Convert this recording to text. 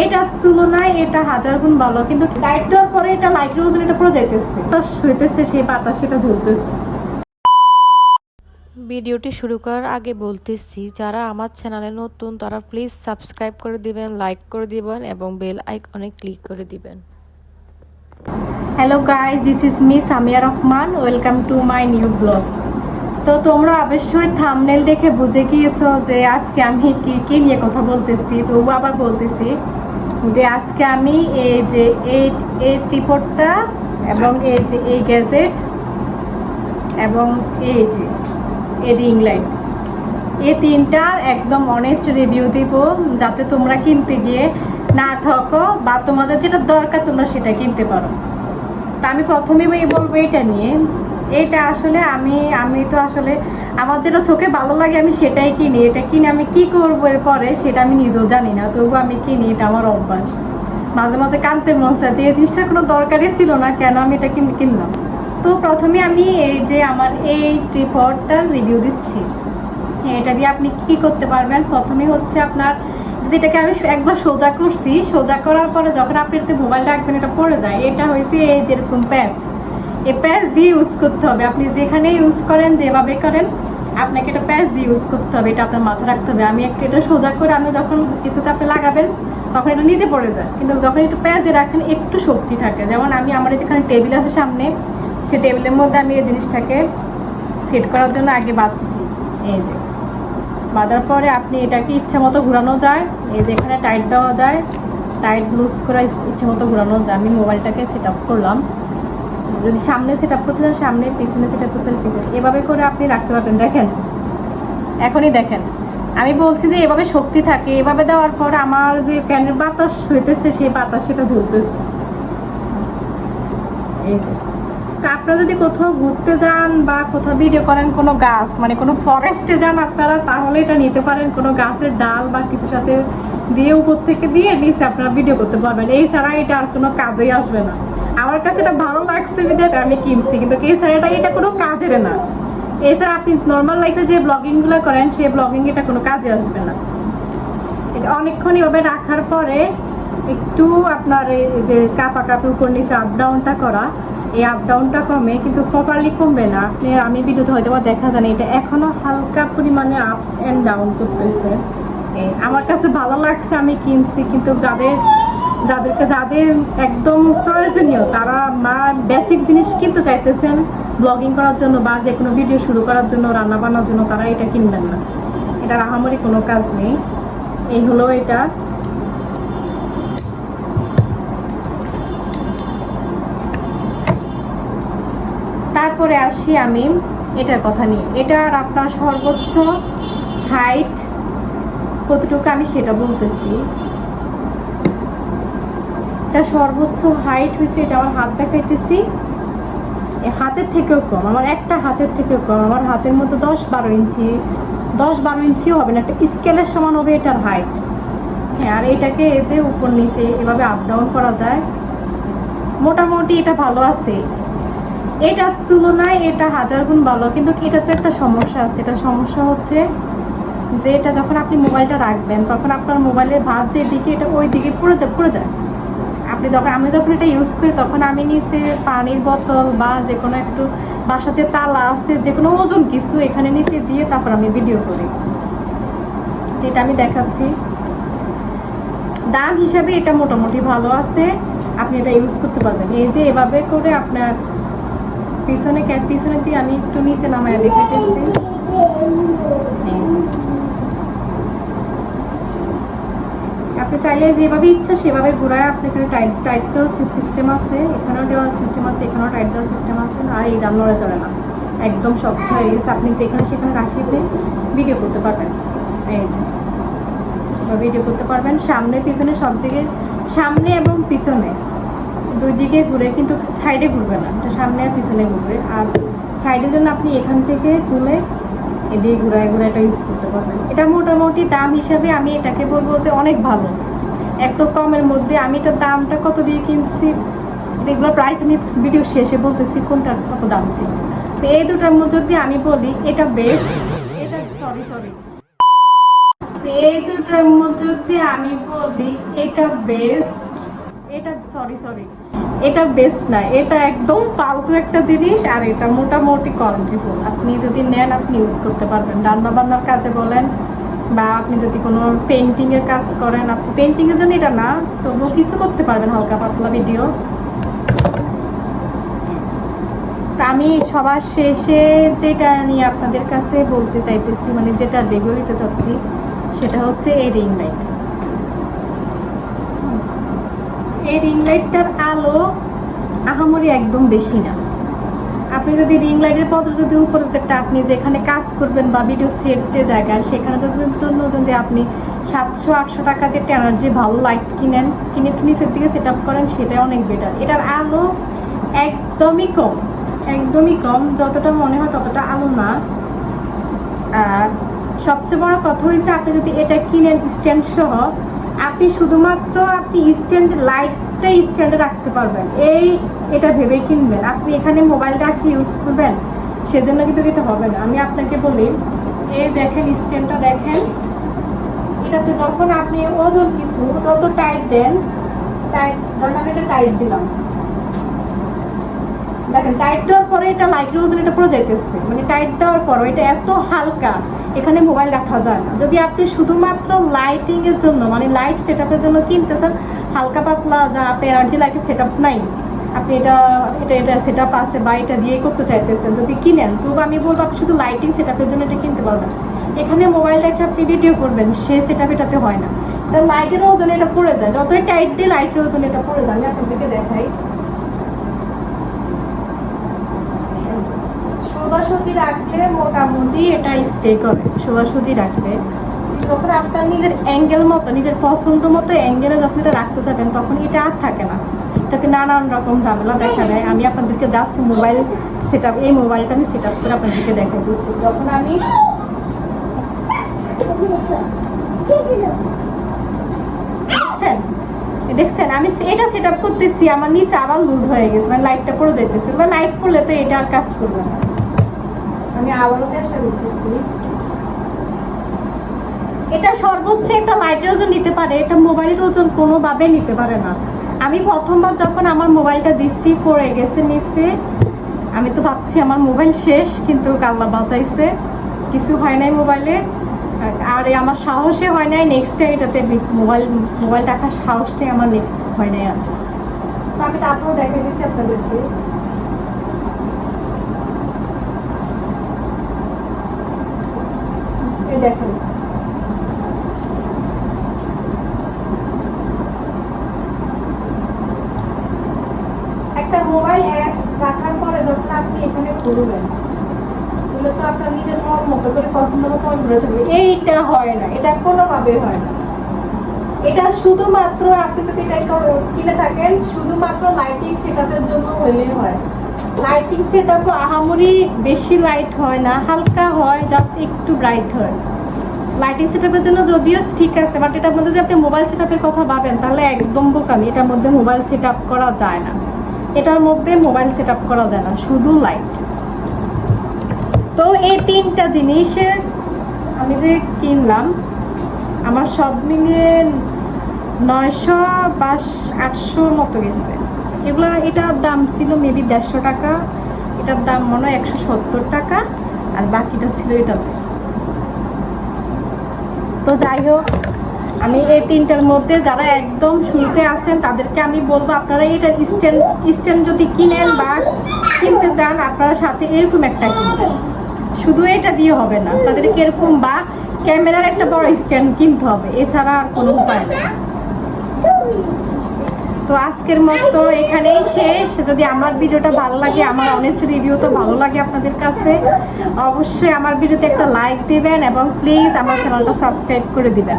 এটার তুলনায় এটা হাজার গুণ ভালো কিন্তু লাইট দেওয়ার পরে এটা লাইট রোজ এটা পুরো যাইতেছে। বাতাস হইতেছে সেই বাতাস সেটা ঝুলতেছে ভিডিওটি শুরু করার আগে বলতেছি যারা আমার চ্যানেলে নতুন তারা প্লিজ সাবস্ক্রাইব করে দিবেন লাইক করে দিবেন এবং বেল আইকনে ক্লিক করে দিবেন। Hello guys this is me Samia Rahman welcome to my new blog তো তোমরা অবশ্যই থামনেল দেখে বুঝে গিয়েছো যে আজকে আমি কি কি নিয়ে কথা বলতেছি তবু আবার বলতেছি যে আজকে আমি এই যে এই এই রিপোর্টটা এবং এই যে এই গ্যাজেট এবং এই যে এই রিং লাইট এই তিনটার একদম অনেস্ট রিভিউ দিব, যাতে তোমরা কিনতে গিয়ে না ঠকো বা তোমাদের যেটা দরকার তোমরা সেটা কিনতে পারো। তা আমি প্রথমেই বলব এটা নিয়ে এটা আসলে আমি আমি তো আসলে আমার যেটা চোখে ভালো লাগে আমি সেটাই কিনি। এটা কিনে আমি কি করব পরে সেটা আমি নিজেও জানি না তবু আমি কিনি, এটা আমার অভ্যাস। মাঝে মাঝে কানতে মন চায় যে এই জিনিসটা কোনো দরকারই ছিল না, কেন আমি এটা কিন- কিনলাম? তো প্রথমে আমি এই যে আমার এই ট্রিপডটার রিভিউ দিচ্ছি। এটা দিয়ে আপনি কি করতে পারবেন? প্রথমে হচ্ছে আপনার যদি এটাকে আমি একবার সোজা করছি, সোজা করার পরে যখন আপনি মোবাইল রাখবেন, এটা পড়ে যায়। এটা হয়েছে এই যেরকম প্যাচ এই প্যাচ দিয়ে ইউজ করতে হবে। আপনি যেখানে ইউজ করেন, যেভাবে করেন, আপনাকে এটা প্যাচ দিয়ে ইউজ করতে হবে। এটা আপনার মাথা রাখতে হবে। আমি একটা এটা সোজা করে আমি যখন কিছুতে আপনি লাগাবেন, তখন এটা নিজে পড়ে যায়। কিন্তু যখন একটু প্যাচে রাখেন, একটু শক্তি থাকে। যেমন আমি আমার যেখানে টেবিল আছে সামনে, সে টেবিলের মধ্যে আমি এই জিনিসটাকে সেট করার জন্য আগে বাঁধছি। এই যে। বাঁধার পরে আপনি এটাকে ইচ্ছে মতো ঘোরানো যায়। এই যে এখানে টাইট দেওয়া যায়। টাইট লুজ করা ইচ্ছে মতো ঘোরানো যায়। আমি মোবাইলটাকে সেট আপ করলাম। যদি সামনে সেট আপ করতে চান সামনে, পিছনে সেট আপ করতে চান পিছনে। এভাবে করে আপনি রাখতে পারবেন। দেখেন, এখনই দেখেন। আমি বলছি যে এভাবে শক্তি থাকে, এভাবে দেওয়ার পর আমার যে ফ্যানের বাতাস হইতেছে, সেই বাতাস সেটা ঝুলতেছে এই তো আপনারা যদি কোথাও ঘুরতে যান বা কোথাও ভিডিও করেন কোনো গাছ মানে কোনো ফরেস্টে যান আপনারা, তাহলে এটা নিতে পারেন। কোনো গাছের ডাল বা কিছুর সাথে দিয়ে উপর থেকে দিয়ে নিচে আপনারা ভিডিও করতে পারবেন। এই ছাড়া এটা আর কোনো কাজেই আসবে না। আমার কাছে এটা ভালো লাগছে বিধায় আমি কিনছি, কিন্তু এই ছাড়া এটা কোনো কাজের না। এছাড়া আপনি নর্মাল লাইফে যে ব্লগিংগুলো করেন, সেই ব্লগিং এটা কোনো কাজে আসবে না। এটা অনেকক্ষণ এভাবে রাখার পরে একটু আপনার যে কাপা কাপি উপর নিচে আপ ডাউনটা করা, এই আপ ডাউনটা কমে, কিন্তু প্রপারলি কমবে না। আপনি, আমি বিদ্যুৎ হয়তো দেখা জানি এটা এখনও হালকা পরিমাণে আপস অ্যান্ড ডাউন করতেছে। আমার কাছে ভালো লাগছে, আমি কিনছি, কিন্তু যাদের যাদেরকে যাদের একদম প্রয়োজনীয়, তারা মা বেসিক জিনিস কিনতে চাইতেছেন ব্লগিং করার জন্য বা যে কোনো ভিডিও শুরু করার জন্য, রান্না বান্নার জন্য তারা এটা কিনবেন না। এটা আহামরি কোনো কাজ নেই। এই হলো এটা। তারপরে আসি আমি এটার কথা নিয়ে। এটার আপনার সর্বোচ্চ হাইট কতটুকু আমি সেটা বলতেছি। এটা সর্বোচ্চ হাইট হয়েছে, এটা আমার হাত দেখাইতেছি। হাতের থেকেও কম, আমার একটা হাতের থেকেও কম, আমার হাতের মতো দশ বারো ইঞ্চি, দশ বারো ইঞ্চিও হবে না, একটা স্কেলের সমান হবে এটার হাইট হ্যাঁ আর এটাকে এই যে উপর নিচে এভাবে আপ ডাউন করা যায়, মোটামুটি এটা ভালো আছে। এটার তুলনায় এটা হাজার গুণ ভালো, কিন্তু এটা তো একটা সমস্যা আছে এটা সমস্যা হচ্ছে যে এটা যখন আপনি মোবাইলটা রাখবেন, তখন আপনার মোবাইলের ভাত যে দিকে এটা ওই দিকে পড়ে যায় পড়ে যায়। আপনি যখন, আমি যখন এটা ইউজ করি, তখন আমি নিচে পানির বোতল বা যে কোনো একটু বাসাতে তালা আছে যে কোনো ওজন কিছু এখানে নিচে দিয়ে তারপর আমি ভিডিও করি। এটা আমি দেখাচ্ছি। দাম হিসাবে এটা মোটামুটি ভালো আছে। আপনি এটা ইউজ করতে পারবেন। এই যে এভাবে করে আপনার পিছনে ক্যাট পিছনে দিয়ে আমি একটু নিচে নামায় দেখাইতেছি এই যে। আপনি চাইলে যেভাবে ইচ্ছা সেভাবে ঘোরায়। আপনি এখানে টাইট টাইট দেওয়ার সিস্টেম আছে। এখানেও দেওয়ার সিস্টেম আছে, এখানেও টাইট দেওয়ার সিস্টেম আছে। আর এই জানলাটা চলে না। একদম শক্ত হয়ে গেছে। আপনি যেখানে সেখানে রাখিয়ে ভিডিও করতে পারবেন। এই ভিডিও করতে পারবেন। সামনে, পিছনে, সব দিকে, সামনে এবং পিছনে। দুই দিকে ঘুরে কিন্তু সাইডে ঘুরবে না। সামনে আর পিছনে ঘুরবে। আর সাইডের জন্য আপনি এখান থেকে খুলে এদিকে ঘুরায় ঘুরে এটা ইউজ করতে পারবেন। এটা মোটামুটি দাম হিসাবে আমি এটাকে বলব যে অনেক ভালো। এত কমের মধ্যে আমি এটার দামটা কত দিয়ে কিনছি? এগুলো প্রাইস আমি ভিডিও শেষে বলতেছি কোনটার কত দাম ছিল। তো এই দুটার মধ্যে যদি আমি বলি, এটা বেস্ট এটা সরি সরি এই দুটার মধ্যে যদি আমি বলি, এটা বেস্ট এটা সরি সরি এটা বেস্ট না, এটা একদম ফালতু একটা জিনিস আর এটা মোটামুটি কোয়ালিটিফুল আপনি যদি নেন, আপনি ইউজ করতে পারবেন। রান্না বান্নার কাজে বলেন বা আপনি যদি কোনো পেন্টিংয়ের কাজ করেন, আপনি পেন্টিংয়ের জন্য এটা না, তবুও কিছু করতে পারবেন হালকা পাতলা ভিডিও তা আমি সবার শেষে যেটা নিয়ে আপনাদের কাছে বলতে চাইতেছি মানে যেটা রিভিউ দিতে চাচ্ছি, সেটা হচ্ছে এই রিং লাইট এই রিং লাইটটার আলো আহামরি একদম বেশি না। আপনি যদি রিং লাইটের পর যদি উপরে একটা আপনি যেখানে কাজ করবেন বা ভিডিও সেট যে জায়গায়, সেখানে যদি জন্য যদি আপনি সাতশো, আটশো টাকা দিয়ে একটা এনার্জি ভালো লাইট কিনেন, কিনে নিচের দিকে সেট আপ করেন সেটা অনেক বেটার এটার আলো একদমই কম একদমই কম, যতটা মনে হয় ততটা আলো না। আর সবচেয়ে বড় কথা হয়েছে আপনি যদি এটা কিনেন স্ট্যান্ড সহ আপনি শুধুমাত্র আপনি স্ট্যান্ড লাইটটা স্ট্যান্ডে রাখতে পারবেন। এই এটা ভেবে কিনবেন। আপনি এখানে মোবাইল রাখি ইউজ করবেন? সেজন্য কিন্তু এটা হবে না। আমি আপনাকে বলি, এই দেখেন স্ট্যান্ডটা দেখেন। এটাতে যখন আপনি ওজন কিছু, যত টাইট দেন টাইট আমি এটা টাইট দিলাম। দেখেন টাইট দেওয়ার পরে এটা লাইটের ওজন এটা পুরো যাইতেছে। মানে টাইট দেওয়ার পর এটা এত হালকা। এখানে মোবাইল রাখা যায় না। যদি আপনি শুধুমাত্র লাইটিং এর জন্য মানে লাইট সেট জন্য কিনতেছেন, হালকা পাতলা যা আপনি এনার্জি লাইটের সেট নাই, আপনি এটা এটা এটা সেট আছে বা এটা দিয়ে করতে চাইতেছেন, যদি কিনেন তবু আমি বলব আপনি শুধু লাইটিং সেট জন্য এটা কিনতে পারবেন। এখানে মোবাইল রেখে আপনি ভিডিও করবেন, সে সেট এটাতে হয় না। লাইটের ওজন এটা পড়ে যায়। যতই টাইট দিয়ে লাইটের ওজন এটা পড়ে যায়, আমি আপনাদেরকে দেখাই। সোজাসুজি রাখলে মোটামুটি এটা স্টে করে সোজাসুজি রাখলে। যখন আপনার নিজের অ্যাঙ্গেল মতো, নিজের পছন্দ মতো অ্যাঙ্গেলে যখন এটা রাখতে যাবেন তখন এটা আর থাকে না। এটাতে নানান রকম ঝামেলা দেখা দেয়। আমি আপনাদেরকে জাস্ট মোবাইল সেট এই মোবাইলটা আমি সেট আপ করে আপনাদেরকে দিচ্ছি যখন আমি দেখছেন? দেখছেন? আমি এটা সেট আপ করতেছি, আমার নিচে আবার লুজ হয়ে গেছে মানে লাইটটা পড়ে যাইতেছে। বা লাইট পড়লে তো এটা আর কাজ করবে না। এটা সর্বোচ্চ একটা লাইটের ওজন নিতে পারে, এটা মোবাইলের ওজন কোনোভাবে নিতে পারে না। আমি প্রথমবার যখন আমার মোবাইলটা দিচ্ছি, পড়ে গেছে নিচে আমি তো ভাবছি আমার মোবাইল শেষ, কিন্তু কাল্লা বাঁচাইছে। কিছু হয় নাই মোবাইলে আর আমার সাহসে হয় নাই নেক্সট টাইম এটাতে মোবাইল মোবাইল রাখার সাহসটাই আমার হয় নাই আর। তো আমি তারপরেও দেখে দিচ্ছি আপনাদেরকে এই দেখেন একটা মোবাইল অ্যাপ রাখার পরে যখন আপনি এখানে করবেন। এটা শুধুমাত্র লাইটিং জন্য হলে হয়। লাইটিং আহামরি বেশি লাইট হয় না, হালকা হয় জাস্ট একটু ব্রাইট হয়। লাইটিং জন্য যদিও ঠিক আছে বাট এটার মধ্যে যদি আপনি মোবাইল সেটআপের কথা ভাবেন, তাহলে একদম বোকামি, এটার মধ্যে মোবাইল সেটআপ করা যায় না। এটার মধ্যে মোবাইল সেটআপ করা যায় না, শুধু লাইট তো এই তিনটা জিনিসের আমি যে কিনলাম, আমার সব মিলিয়ে নয়শো বা আটশোর মতো গেছে। এগুলো, এটার দাম ছিল মেবি দেড়শো টাকা, এটার দাম মনে হয় একশো সত্তর টাকা, আর বাকিটা ছিল এটাতে। তো যাই হোক আমি এই তিনটার মধ্যে যারা একদম শুরুতে আছেন, তাদেরকে আমি বলব, আপনারা এটা স্ট্যান্ড স্ট্যান্ড যদি কিনেন বা কিনতে চান, আপনারা সাথে এরকম একটা কিনবেন। শুধু এটা দিয়ে হবে না, তাদেরকে এরকম বা ক্যামেরার একটা বড় স্ট্যান্ড কিনতে হবে, এছাড়া আর কোনো উপায় নেই। তো আজকের মতো এখানেই শেষ। যদি আমার ভিডিওটা ভালো লাগে, আমার অনেস্ট রিভিউ তো ভালো লাগে আপনাদের কাছে, অবশ্যই আমার ভিডিওতে একটা লাইক দিবেন এবং প্লিজ আমার চ্যানেলটা সাবস্ক্রাইব করে দিবেন।